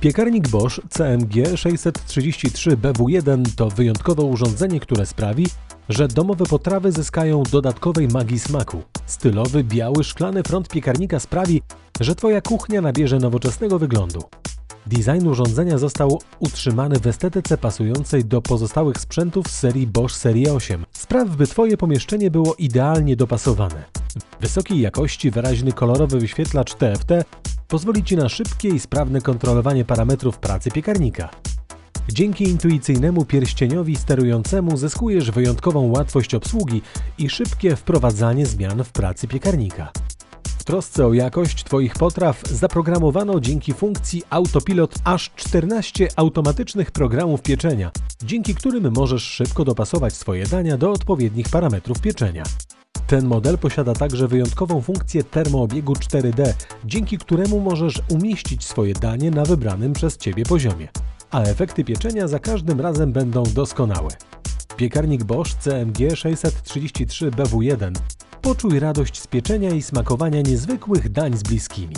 Piekarnik Bosch CMG 633 BW1 to wyjątkowe urządzenie, które sprawi, że domowe potrawy zyskają dodatkowej magii smaku. Stylowy, biały, szklany front piekarnika sprawi, że Twoja kuchnia nabierze nowoczesnego wyglądu. Design urządzenia został utrzymany w estetyce pasującej do pozostałych sprzętów z serii Bosch Serie 8. Spraw, by Twoje pomieszczenie było idealnie dopasowane. Wysokiej jakości wyraźny kolorowy wyświetlacz TFT pozwoli Ci na szybkie i sprawne kontrolowanie parametrów pracy piekarnika. Dzięki intuicyjnemu pierścieniowi sterującemu zyskujesz wyjątkową łatwość obsługi i szybkie wprowadzanie zmian w pracy piekarnika. W trosce o jakość Twoich potraw zaprogramowano dzięki funkcji Autopilot aż 14 automatycznych programów pieczenia, dzięki którym możesz szybko dopasować swoje dania do odpowiednich parametrów pieczenia. Ten model posiada także wyjątkową funkcję termoobiegu 4D, dzięki któremu możesz umieścić swoje danie na wybranym przez Ciebie poziomie, a efekty pieczenia za każdym razem będą doskonałe. Piekarnik Bosch CMG 633 BW1 Poczuj radość z pieczenia i smakowania niezwykłych dań z bliskimi.